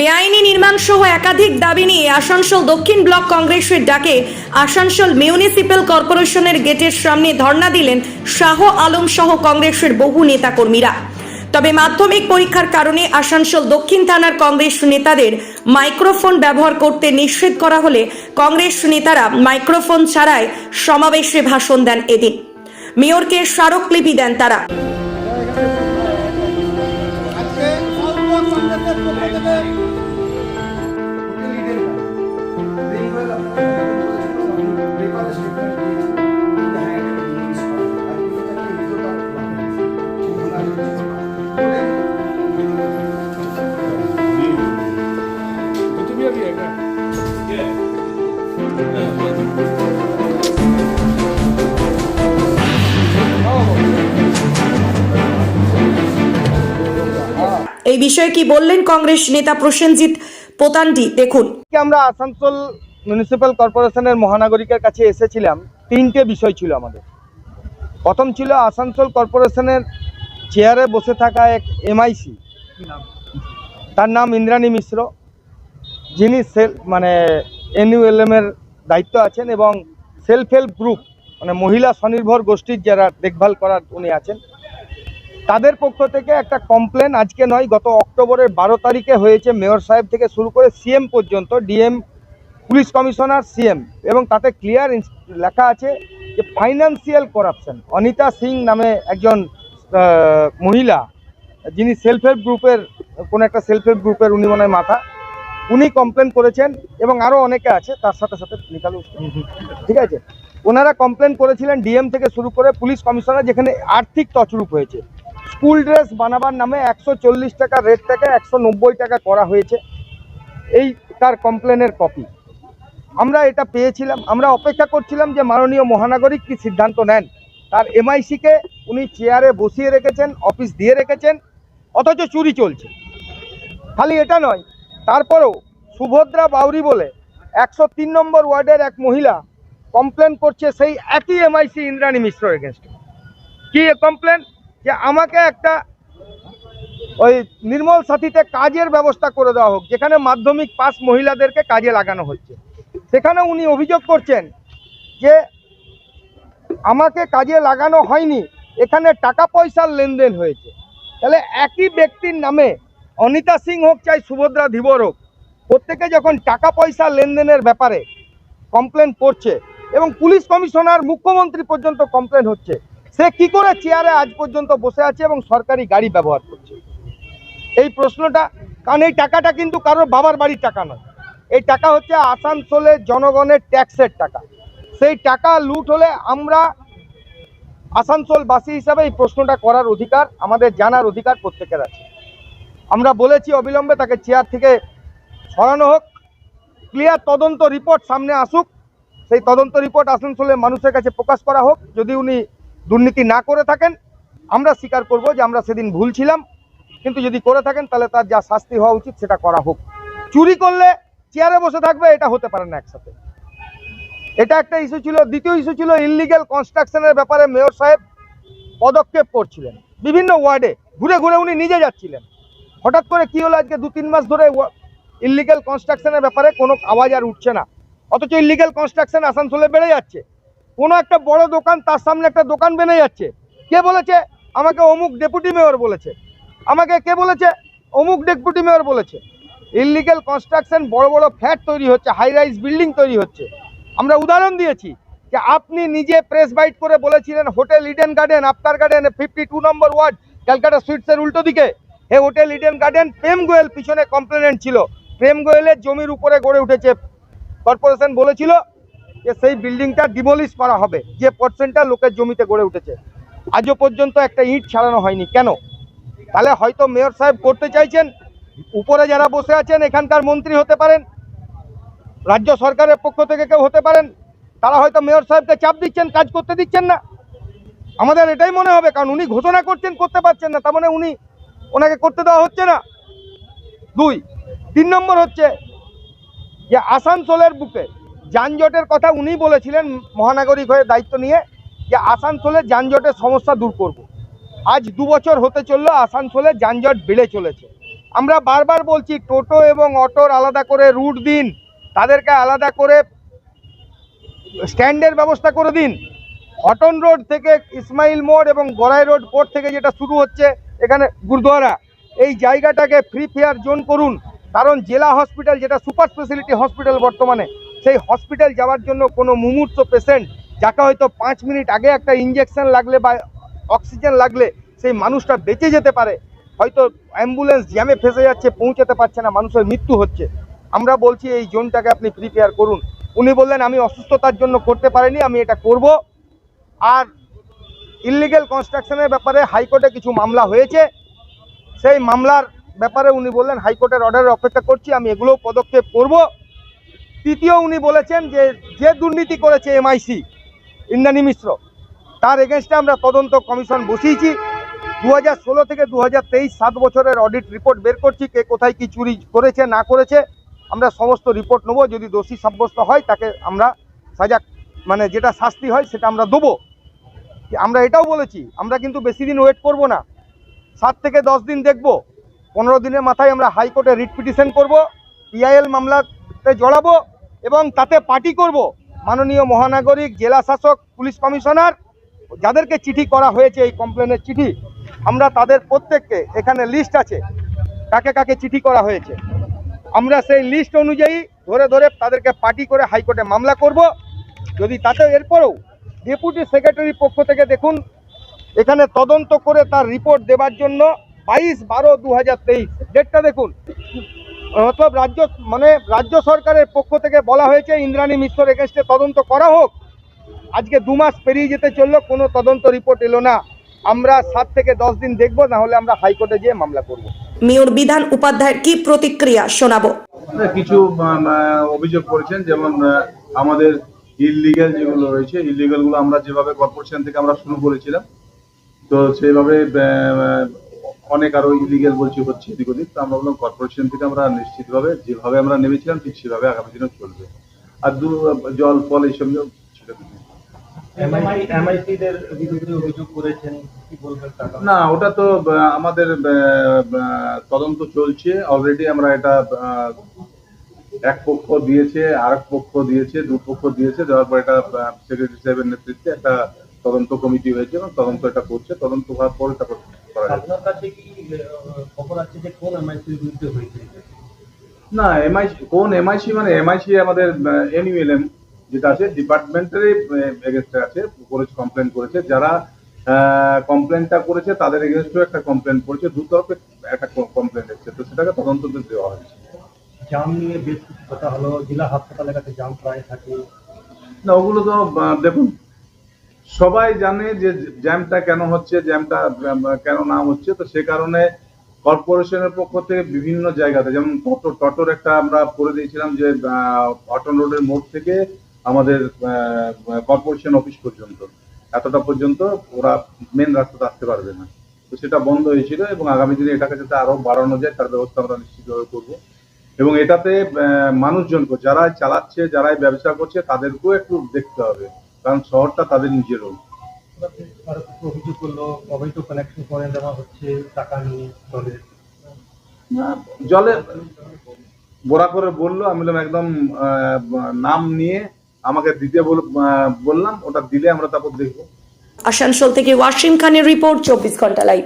বেআইনি নির্মাণ সহ একাধিক দাবি নিয়ে আসানসোল দক্ষিণ ব্লক কংগ্রেসের ডাকে আসানসোল মিউনিসিপ্যাল কর্পোরেশনের গেটের সামনে ধর্ণা দিলেন শাহ আলম সহ কংগ্রেসের বহু নেতাকর্মীরা। তবে মাধ্যমিক পরীক্ষার কারণে আসানসোল দক্ষিণ থানার কংগ্রেস নেতাদের মাইক্রোফোন ব্যবহার করতে নিষেধ করা হলে কংগ্রেস নেতারা মাইক্রোফোন ছাড়াই সমাবেশে ভাষণ দেন এদিন। মেয়রকে স্মারকলিপি দেন তারা। বিষয়ে কি বললেন কংগ্রেস নেতা প্রসেনজিৎ পোতান্ডি দেখুন। আমরা আসানসোল মিউনিসিপ্যাল কর্পোরেশনের মহানাগরিকের কাছে এসেছিলাম। তিনটে বিষয় ছিল আমাদের। প্রথম ছিল আসানসোল কর্পোরেশনের চেয়ারে বসে থাকা এক এমআইসি তার নাম ইন্দ্রাণী মিশ্র। যিনি সেল মানে এনইউএলএম এর দায়িত্ব আছেন এবং সেলফ হেল্প গ্রুপ মানে মহিলা স্বনির্ভর গোষ্ঠীর যারা দেখভাল করার উনি আছেন তাদের পক্ষ থেকে একটা কমপ্লেন আজকে নয় গত অক্টোবরের বারো তারিখে হয়েছে। মেয়র সাহেব থেকে শুরু করে সিএম পর্যন্ত ডিএম পুলিশ কমিশনার সিএম এবং তাতে ক্লিয়ার লেখা আছে যে ফাইন্যান্সিয়াল করাপশন অনিতা সিং নামে একজন মহিলা যিনি সেলফ হেল্প গ্রুপের কোনো একটা সেলফ হেল্প গ্রুপের উনি মনে মাথা। উনি কমপ্লেন করেছেন এবং আরও অনেকে আছে তার সাথে সাথে নিকাল ঠিক আছে? ওনারা কমপ্লেন করেছিলেন ডিএম থেকে শুরু করে পুলিশ কমিশনার যেখানে আর্থিক তছরূপ হয়েছে। স্কুল ড্রেস বানাবার নামে একশো চল্লিশ টাকা রেট থেকে একশো নব্বই টাকা করা হয়েছে। এই তার কমপ্লেনের কপি। আমরা এটা পেয়েছিলাম, আমরা অপেক্ষা করছিলাম যে মাননীয় মহানাগরিক কি সিদ্ধান্ত নেন। তার এমআইসিকে উনি চেয়ারে বসিয়ে রেখেছেন, অফিস দিয়ে রেখেছেন, অথচ চুরি চলছে। খালি এটা নয়, তারপরেও সুভদ্রা বাউরি বলে একশো তিন নম্বর ওয়ার্ডের এক মহিলা কমপ্লেন করছে সেই একই এমআইসি ইন্দ্রাণী মিশ্র এগেনস্ট কি কমপ্লেন? যে আমাকে একটা ওই নির্মল সাথীতে কাজের ব্যবস্থা করে দেওয়া হোক, যেখানে মাধ্যমিক পাস মহিলাদেরকে কাজে লাগানো হচ্ছে। সেখানে উনি অভিযোগ করছেন যে আমাকে কাজে লাগানো হয়নি, এখানে টাকা পয়সার লেনদেন হয়েছে। তাহলে একই ব্যক্তির নামে অনিতা সিং হোক চাই সুভদ্রা ধীবর হোক, প্রত্যেকে যখন টাকা পয়সা লেনদেনের ব্যাপারে কমপ্লেন করছে এবং পুলিশ কমিশনার, মুখ্যমন্ত্রী পর্যন্ত কমপ্লেন হচ্ছে সে কি করে চেয়ারে আজ পর্যন্ত বসে আছে এবং সরকারি গাড়ি ব্যবহার করছে? এই প্রশ্নটা, কারণ এই টাকাটা কিন্তু কারোর বাবার বাড়ির টাকা নয়। এই টাকা হচ্ছে আসানসোলের জনগণের ট্যাক্সের টাকা। সেই টাকা লুট হলে আমরা আসানসোলবাসী হিসাবে এই প্রশ্নটা করার অধিকার, আমাদের জানার অধিকার প্রত্যেকের আছে। আমরা বলেছি অবিলম্বে তাকে চেয়ার থেকে সরানো হোক। ক্লিয়ার তদন্ত রিপোর্ট সামনে আসুক। সেই তদন্ত রিপোর্ট আসানসোলের মানুষের কাছে প্রকাশ করা হোক। যদি উনি দুর্নীতি না করে থাকেন, আমরা স্বীকার করব যে আমরা সেদিন ভুল ছিলাম, কিন্তু যদি করে থাকেন তাহলে তার যা শাস্তি হওয়া উচিত সেটা করা হোক। চুরি করলে চেয়ারে বসে থাকবে, এটা হতে পারে না একসাথে। এটা একটা ইস্যু ছিল, দ্বিতীয় ইস্যু ছিল ইলিগেল কনস্ট্রাকশনের ব্যাপারে মেয়র সাহেব পদক্ষেপ করছিলেন। বিভিন্ন ওয়ার্ডে ঘুরে ঘুরে উনি নিজে যাচ্ছিলেন। হঠাৎ করে কি হলো আজকে দু তিন মাস ধরে ইলিগেল কনস্ট্রাকশনের ব্যাপারে কোনো আওয়াজ আর উঠছে না। অথচ ইলিগেল কনস্ট্রাকশন আসানসোলে বেড়ে যাচ্ছে। কোনো একটা বড় দোকান, তার সামনে একটা দোকান বেড়ে যাচ্ছে। কে বলেছে? আমাকে অমুক ডেপুটি মেয়র বলেছে। আমাকে কে বলেছে? অমুক ডেপুটি মেয়র বলেছে। ইলিগেল কনস্ট্রাকশন বড় বড় ফ্ল্যাট তৈরি হচ্ছে হাই রাইজ বিল্ডিং তৈরি হচ্ছে। আমরা উদাহরণ দিয়েছি যে আপনি নিজে প্রেস বাইট করে বলেছিলেন হোটেল ইডেন গার্ডেন আফতার গার্ডেন ফিফটি টু নম্বর ওয়ার্ড ক্যালকাটা সুইটসের উল্টো দিকে। এই hotel Eden Garden Prem Goel পিছনে কমপ্লেনেন্ট ছিল। প্রেম গোয়েলের জমির উপরে গড়ে উঠেছে। কর্পোরেশন বলেছিল যে সেই বিল্ডিংটা ডিমলিশ করা হবে, যে পার্সেন্টটা লোকের জমিতে গড়ে উঠেছে। আজও পর্যন্ত একটা ইট ছাড়ানো হয়নি। কেন? তাহলে হয়তো মেয়র সাহেব করতে চাইছেন, উপরে যারা বসে আছেন, এখানকার মন্ত্রী হতে পারেন, রাজ্য সরকারের পক্ষ থেকে কেউ হতে পারেন, তারা হয়তো মেয়র সাহেবকে চাপ দিচ্ছেন, কাজ করতে দিচ্ছেন না। আমাদের এটাই মনে হবে, কারণ উনি ঘোষণা করছেন, করতে পারছেন না, তার মানে উনি ওনাকে করতে দেওয়া হচ্ছে না। দুই, তিন নম্বর হচ্ছে যে আসানসোলের বুকে যানজটের কথা উনি বলেছিলেন মহানাগরিক হয়ে দায়িত্ব নিয়ে যে আসানসোলের যানজটের সমস্যা দূর করব। আজ দু বছর হতে চলল, আসানসোলে যানজট বেড়ে চলেছে। আমরা বারবার বলছি, টোটো এবং অটোর আলাদা করে রুট দিন, তাদেরকে আলাদা করে স্ট্যান্ডের ব্যবস্থা করে দিন। হটন রোড থেকে ইসমাইল মোড় এবং গড়াই রোড কোর্ট থেকে যেটা শুরু হচ্ছে এখানে গুরুদ্বারা এই জায়গাটাকে ফ্রি ফেয়ার জোন করুন, কারণ জেলা হসপিটাল যেটা সুপার স্পেশালিটি হসপিটাল বর্তমানে সেই হসপিটাল যাওয়ার জন্য কোনো মুমূর্ত পেশেন্ট যাকে হয়তো পাঁচ মিনিট আগে একটা ইঞ্জেকশন লাগলে বা অক্সিজেন লাগলে সেই মানুষটা বেঁচে যেতে পারে। হয়তো অ্যাম্বুলেন্স জ্যামে ফেসে যাচ্ছে, পৌঁছাতে পারছে না, মানুষের মৃত্যু হচ্ছে। আমরা বলছি এই জোনটাকে আপনি প্রিপেয়ার করুন। উনি বললেন, আমি অসুস্থতার জন্য করতে পারিনি, আমি এটা করব। আর ইলিগেল কনস্ট্রাকশনের ব্যাপারে হাইকোর্টে কিছু মামলা হয়েছে। সেই মামলার ব্যাপারে উনি বললেন, হাইকোর্টের অর্ডারের অপেক্ষা করছি, আমি এগুলোও পদক্ষেপ করব। তৃতীয় উনি বলেছেন যে যে দুর্নীতি করেছে এমআইসি ইন্দ্রাণী মিশ্র, তার এগেনস্টে আমরা তদন্ত কমিশন বসিয়েছি। দু হাজার ষোলো থেকে দু হাজার তেইশ সাত বছরের অডিট রিপোর্ট বের করছি, কে কোথায় কি চুরি করেছে, না করেছে, আমরা সমস্ত রিপোর্ট নেব, যদি দোষী সাব্যস্ত হয়, তাকে আমরা সাজা মানে যেটা শাস্তি হয়, সেটা আমরা দেবো। আমরা এটাও বলেছি, আমরা কিন্তু বেশি দিন ওয়েট করব না। সাত থেকে দশ দিন দেখব, পনেরো দিনের মাথায় আমরা হাইকোর্টে রিট পিটিশন করব পিআইএল মামলাতে জড়াবো এবং তাতে পার্টি করব মাননীয় মহানাগরিক, জেলা শাসক, পুলিশ কমিশনার, যাদেরকে চিঠি করা হয়েছে এই কমপ্লেনের চিঠি, আমরা তাদের প্রত্যেককে এখানে লিস্ট আছে, কাকে কাকে চিঠি করা হয়েছে। আমরা সেই লিস্ট অনুযায়ী ধরে ধরে তাদেরকে পার্টি করে হাইকোর্টে মামলা করব। যদি তাতে এরপরেও ডেপুটি সেক্রেটারির পক্ষ থেকে দেখুন, এখানে তদন্ত করে তার রিপোর্ট দেবার জন্য বাইশ বারো দু হাজার তেইশ ডেটটা দেখুন। অথবা রাজ্য মানে রাজ্য সরকারের পক্ষ থেকে বলা হয়েছে ইন্দ্রাণী মিশ্র এগেনস্টে তদন্ত করা হোক। আজকে দু মাস পেরিয়ে যেতে চলল কোনো তদন্ত রিপোর্ট এলো না। আমরা সাত থেকে দশ দিন দেখব না হলে আমরা হাইকোর্টে গিয়ে মামলা করব। মেয়র বিধান উপাধ্যায়ের কি প্রতিক্রিয়া শোনাবো? কিছু অভিযোগ করেছেন যেমন আমাদের ইললিগাল যেগুলো রয়েছে ইললিগালগুলো আমরা যেভাবে কর্পোরেশন থেকে আমরা শুরু করেছিলাম তো সেইভাবে অনেক আরও ইলিগাল বলছি হচ্ছে এদিক ওদিক। তো আমরা বললাম কর্পোরেশন থেকে আমরা নিশ্চিতভাবে যেভাবে আমরা নেমেছিলাম ঠিক সেভাবে আগামী দিনেও চলবে। আর দু জল ফল এইসব নিয়েও বলবেন টাকা না ওটা তো আমাদের তদন্ত চলছে। অলরেডি আমরা এটা এক পক্ষ দিয়েছে আর এক পক্ষ দিয়েছে দু পক্ষ দিয়েছে। দেওয়ার পর এটা সেক্রেটারি সাহেবের নেতৃত্বে একটা তদন্ত কমিটি হয়েছে এবং তদন্ত এটা করছে। তদন্ত হওয়ার পরে তারপর আপনার কাছে কি খবর আছে যে কোন এমআইসির বিরুদ্ধে হয়েছে না এমআইসি কোন এমআইসি মানে এমআইসি আমাদের এনইউএলএম যেটা আছে ডিপার্টমেন্টেরই এগেনস্টে আছে করেছে কমপ্লেন করেছে। যারা কমপ্লেনটা করেছে তাদের এগেনস্টেও একটা কমপ্লেন করেছে দু তরফে একটা কমপ্লেন এসেছে। তো সেটাকে তদন্ত দেওয়া হয়েছে। জাম নিয়ে বেশ কিছু কথা হলো জেলা হাসপাতালের কাছে জাম প্রায় থাকে। না ওগুলো তো দেখুন সবাই জানে যে জ্যামটা কেন হচ্ছে, জ্যামটা কেন না হচ্ছে, তো সে কারণে কর্পোরেশনের পক্ষ থেকে বিভিন্ন জায়গাতে, যেমন টটো টটোর একটা আমরা করে দিয়েছিলাম যে অটন রোডের মোড় থেকে আমাদের কর্পোরেশন অফিস পর্যন্ত। এতটা পর্যন্ত ওরা মেন রাস্তাতে আসতে পারবে না। তো সেটা বন্ধ হয়েছিল এবং আগামী দিনে এটাকে যাতে আরও বাড়ানো যায়, তার ব্যবস্থা আমরা নিশ্চিতভাবে করব। এবং এটাতে মানুষজনকে যারা চালাচ্ছে, যারাই ব্যবসা করছে, তাদেরকেও একটু দেখতে হবে। কারণ শহরটা তাদের নিজেরও অভিযোগ করল অবৈধ কানেকশন করে দেওয়া হচ্ছে টাকা নিয়ে জলে। জলে বোরা করে বলল আমি বললাম একদম আহ, নাম নিয়ে আমাকে দিতে বললাম ওটা দিলে আমরা তারপর দেখব। আসানসোল থেকে ওয়াসিম খানের রিপোর্ট চব্বিশ ঘণ্টা লাইভ